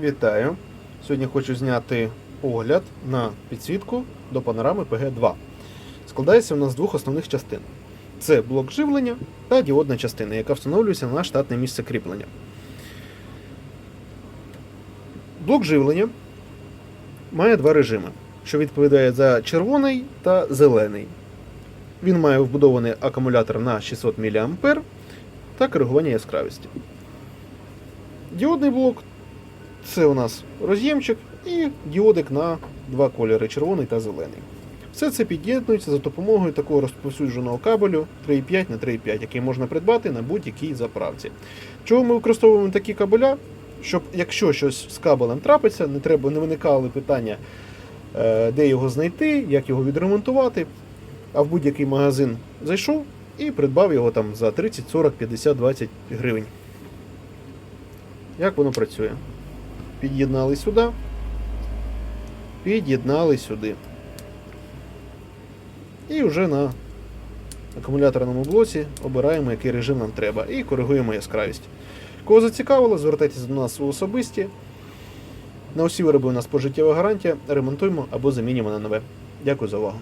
Вітаю! Сьогодні хочу зняти огляд на підсвітку до панорами PG2. Складається у нас з двох основних частин: це блок живлення та діодна частина, яка встановлюється на штатне місце кріплення. Блок живлення має два режими, що відповідає за червоний та зелений. Він має вбудований акумулятор на 600 мА та коригування яскравості. Діодний блок це у нас роз'ємчик і діодик на два кольори червоний та зелений. Все це під'єднується за допомогою такого розповсюдженого кабелю 3,5 на 3,5, який можна придбати на будь-якій заправці. Чого ми використовуємо такі кабеля? Щоб якщо щось з кабелем трапиться, не треба не виникали питання, е, де його знайти, як його відремонтувати. А в будь-який магазин зайшов і придбав його там за 30, 40, 50, 20 гривень. Як воно працює? Під'єднали сюди. Під'єднали сюди. І вже на акумуляторному блоці обираємо, який режим нам треба, і коригуємо яскравість. Кого зацікавило, звертайтеся до нас у особисті. На усі вироби у нас пожиттєва гарантія. Ремонтуємо або замінюємо на нове. Дякую за увагу.